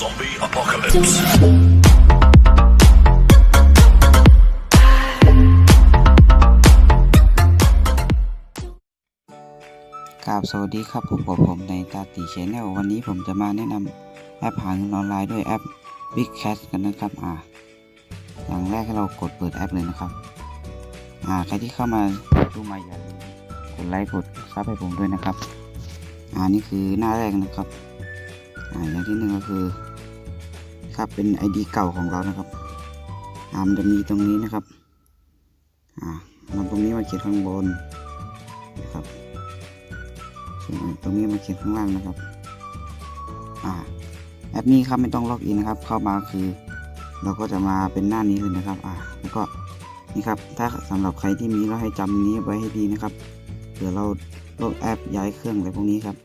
Zombie apocalypse. ครับสวัสดีครับผมกับผมในตาตีเชแนลวันนี้ผมจะมาแนะนำแอปหาเงินออนไลน์ด้วยแอป Big Cash กันนะครับอ่าอย่างแรกให้เรากดเปิดแอปเลยนะครับอ่าใครที่เข้ามาดูม่อย่าลืมกดไลค์กดซับให้ผมด้วยนะครับอ่านี่คือหน้าแรกนะครับ อย่างที่หนึ่งก็คือครับเป็น ID เก่าของเรานะครับอ่ามันจะมีตรงนี้นะครับอ่ามันตรงนี้มาเขียนข้างบนนะครับส่วนตรงนี้มาเขียนข้างล่างนะครับอ่าแอปนี้ครับไม่ต้องล็อกอินนะครับ เข้ามาคือ เราก็จะมาเป็นหน้านี้เลยนะครับอ่าแล้วก็นี่ครับถ้าสำหรับใครที่มีแล้วให้จำนี้ไว้ให้ดีนะครับเผื่อเราลบแอปย้ายเครื่องอะไรพวกนี้ครับ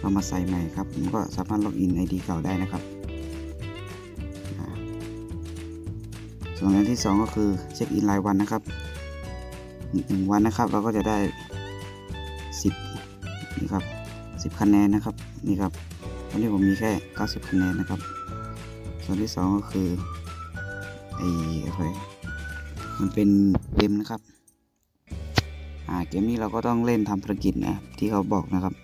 เรามาใส่ใหม่ครับผมก็สามารถล็อกอิน ID เก่าได้นะครับส่วนอันที่สองก็คือเช็คอินรายวันนะครับหนึ่งวันนะครับ เราก็จะได้สิบนี่ครับ10คะแนนนะครับนี่ครับตอนนี้ผมมีแค่ 90คะแนนนะครับ ส่วนที่ 2 ก็คือไอ้อะไรมันเป็นเกมนะครับ อ่าเกมนี้เราก็ต้องเล่นทำภารกิจนะที่เขาบอกนะครับ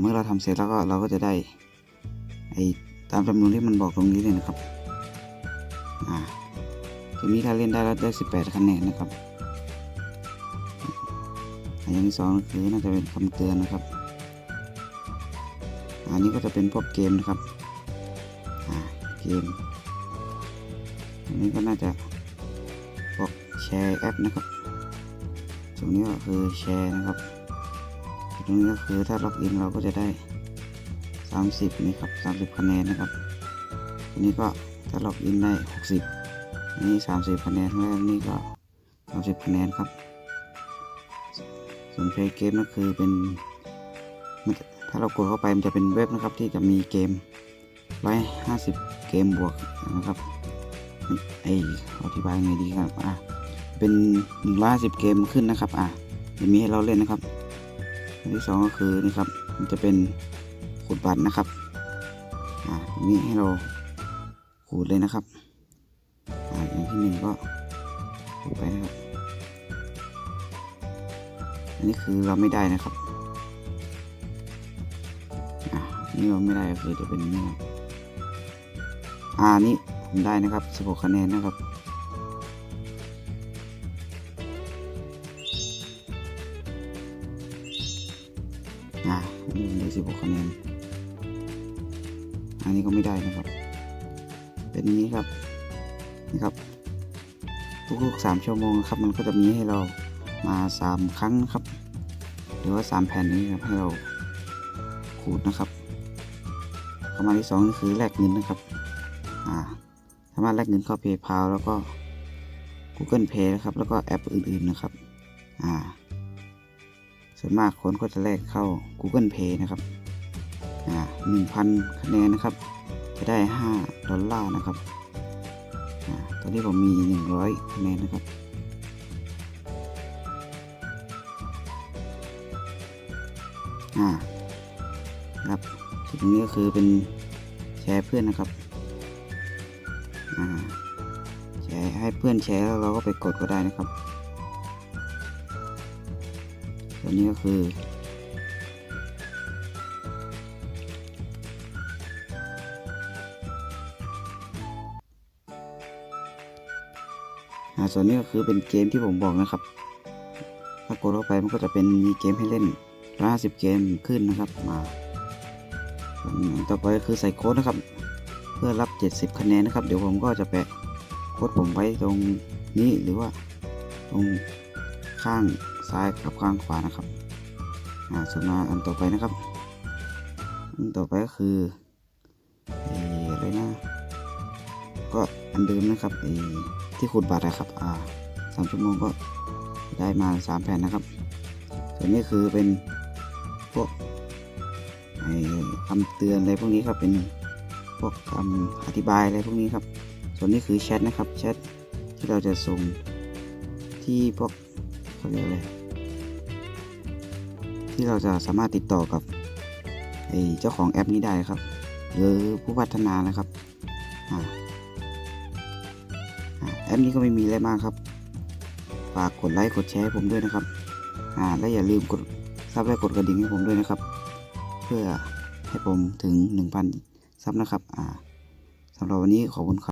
เมื่อเราทำเสร็จแล้วก็เราก็จะได้ไอตามจำนวนที่มันบอกตรงนี้เลยนะครับอ่าเกมนี้ถ้าเล่นได้แล้วได้ 18 คะแนนนะครับอันย่างที่สองคือน่าจะเป็นคำเตือนนะครับ อันนี้ก็จะเป็นพวกเกมนะครับอ่าเกมอันนี้ก็น่าจะพวกแชร์แอปนะครับตรงนี้ก็คือแชร์นะครับ ตรงนี้ก็คือถ้าล็อกอินเราก็จะได้ 30นี่ครับ30คะแนนนะครับอันนี้ก็ถ้าล็อกอินได้ 60อันนี้30คะแนนแล้วอันนี้ก็30คะแนนครับส่วนเพลย์เกมก็คือเป็นถ้าเรากดเข้าไปมันจะเป็นเว็บนะครับที่จะมีเกม 150 เกมบวกนะครับไออธิบายไงดีครับอะเป็น150เกมขึ้นนะครับอะจะมีให้เราเล่นนะครับ อันที่สองก็คือนี่ครับมันจะเป็นขูดบัตรนะครับอะตรงนี้ให้เราขูดเลยนะครับอะอย่างที่หนึ่งก็ขูดไปนะครับ อันนี้คือเราไม่ได้นะครับอ่านี่เราไม่ได้ก็คือจะเป็นนี่ครับอ่านี่ผมได้นะครับ 16 คะแนนนะครับ 46คะแนน อันนี้ก็ไม่ได้นะครับ เป็นนี้ครับนะครับ ทุกๆ 3 ชั่วโมงครับ มันก็จะมีให้เรามา 3 ครั้งครับ หรือว่า 3 แผ่นนี้ครับ ให้เราขูดนะครับข้ะมาที่2คือแลกเงินนะครับสามารถแลกเงินเข้า PayPal แล้วก็ Google Pay นะครับ แล้วก็แอปอื่นๆนะครับ อ่า ส่วนมากคนก็จะแลกเข้า Google Pay นะครับอ่าหนึ่งพันคะแนนนะครับ จะได้ห้าดอลลาร์นะครับอ่าตอนนี้ผมมีหนึ่งร้อยคะแนนนะครับอ่าครับตรงนี้ก็คือเป็นแชร์เพื่อนนะครับอ่าแชร์ให้เพื่อนแชร์แล้วเราก็ไปกดก็ได้นะครับ ตัวนี้ก็คืออ่าส่วนนี้ก็คือเป็นเกมที่ผมบอกนะครับ ถ้ากดเข้าไปมันก็จะเป็นมีเกมให้เล่น 150 เกมขึ้นนะครับ มาต่อไปคือใส่โค้ดนะครับ เพื่อรับ 70 คะแนนนะครับ เดี๋ยวผมก็จะแปะโค้ดผมไว้ตรงนี้หรือว่าตรงข้าง ซ้ายกับข้างขวานะครับอ่าส่วนมาอันต่อไปนะครับ อันต่อไปก็คือไอ้อะไรนะก็อันเดิมนะครับไอ้ที่ขุดบัตรนะครับ อ่าสามชั่วโมงก็ได้มาสามแผ่นนะครับ ส่วนนี้คือเป็นพวกไอ้คำเตือนอะไรพวกนี้ครับ เป็นพวกคำอธิบายอะไรพวกนี้ครับ ส่วนนี้คือแชทนะครับ แชทที่เราจะส่งที่พวกเขาเรียกอะไร ที่เราจะสามารถติดต่อกับไอ้เจ้าของแอปนี้ได้ครับ หรือผู้พัฒนานะครับอแอปนี้ก็ไม่มีอะไรมากครับฝากกดไลค์กดแชร์ให้ผมด้วยนะครับและอย่าลืมกดซับและกดกระดิ่งให้ผมด้วยนะครับ เพื่อให้ผมถึง 1,000ซับนะครับสำหรับวันนี้ขอบคุณครับ